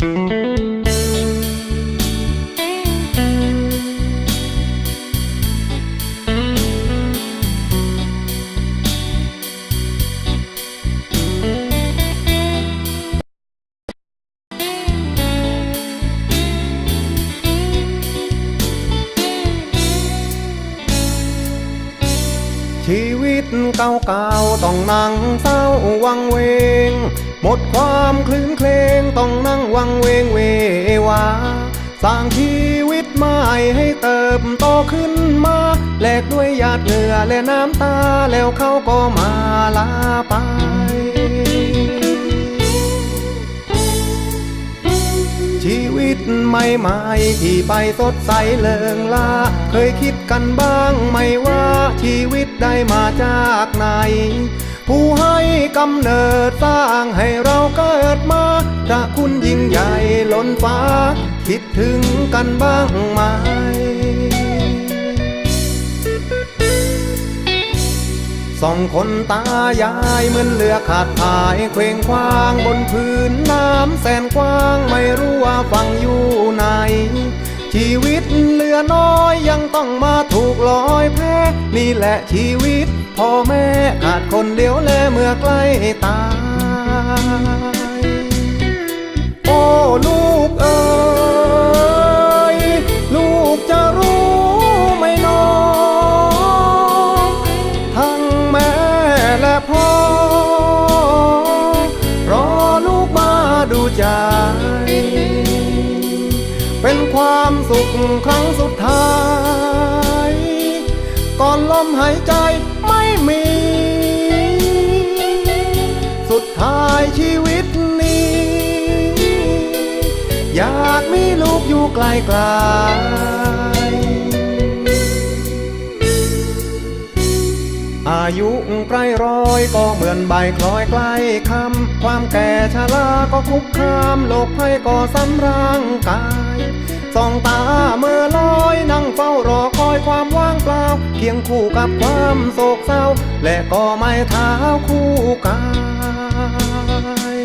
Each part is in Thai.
ชีวิตเก่าๆต้องนั่งเศร้าวังเวง หมดความคลื่นเคลงต้องนั่งวังเวงเววา สร้างชีวิตใหม่ให้เติบโตขึ้นมาแลกด้วยหยาดเหงื่อและน้ำตาแล้วเขาก็มาลาไป วิตใหม่ที่ไปสดใสเลิงลาเคยคิดกันบ้างไหมว่าชีวิตได้มาจากไหน ผู้ให้กำเนิดสร้างให้เราเกิดมาพระคุณยิ่งใหญ่ล้นฟ้า คิดถึงกันบ้างไหม สองคนตายายเหมือนเรือขาดพายเคว้งคว้างบนพื้นน้ำแสนกว้างไม่รู้ว่าฝั่งอยู่ไหน ชีวิตเหลือน้อยยังต้องมาถูกลอยแพนี่แหละชีวิตพ่อแม่ขาดคนเดียวแลเมื่อใกล้ตาย โอ้ลูกเอ๋ย ใจ เป็นความสุขครั้งสุดท้าย ก่อนลมหายใจไม่มี สุดท้ายชีวิตนี้ อยากมีลูกอยู่ไกลไกล อายุใกล้ร้อยก็เหมือนใบคล้อยใกล้คำความแก่ชราก็คุกคามโลกภัยก็ซ้ำร่างกายสองตาเมื่อลอยนั่งเฝ้ารอคอยความว่างเปล่าเคียงคู่กับความโศกเศร้า และก็ไม่เท้าคู่กาย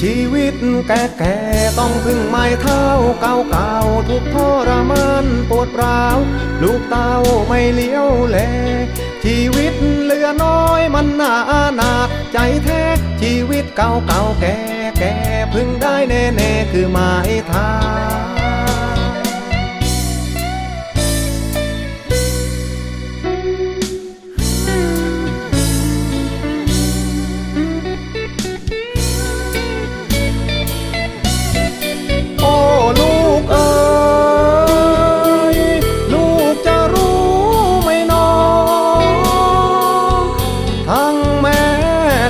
ชีวิตแก่ๆ ต้องพึ่งไม้เท้าเก่าเก่าทุกทรมานปวดร้าว ลูกเต้าไม่เลี้ยวแล ชีวิตเหลือน้อยมันน่าหนาใจแท้ชีวิตเก่าเก่าแก่แก่พึ่งได้แน่เน่คือไม้เท้า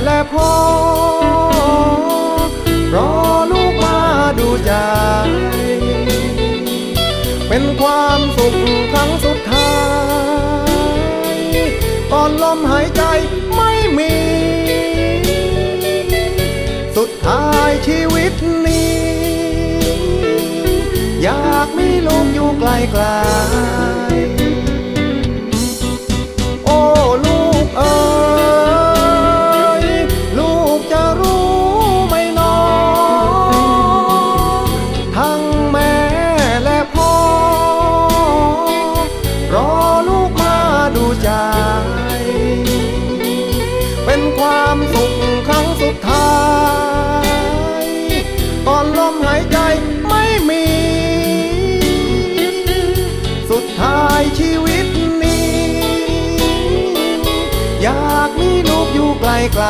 และพ่อ รอลูกมาดูใจ เป็นความสุขครั้งสุดท้ายก่อนลมหายใจไม่มี สุดท้ายชีวิตนี้ อยากมีลูกอยู่ไกลไกลๆ ความสุขครั้งสุดท้ายก่อนลมหายใจไม่มี สุดท้ายชีวิตนี้ อยากมีลูกอยู่ไกล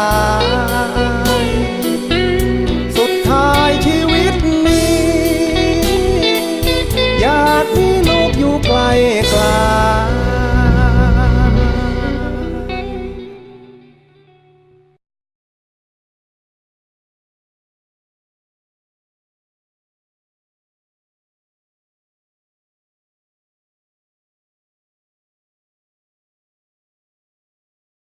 ๆ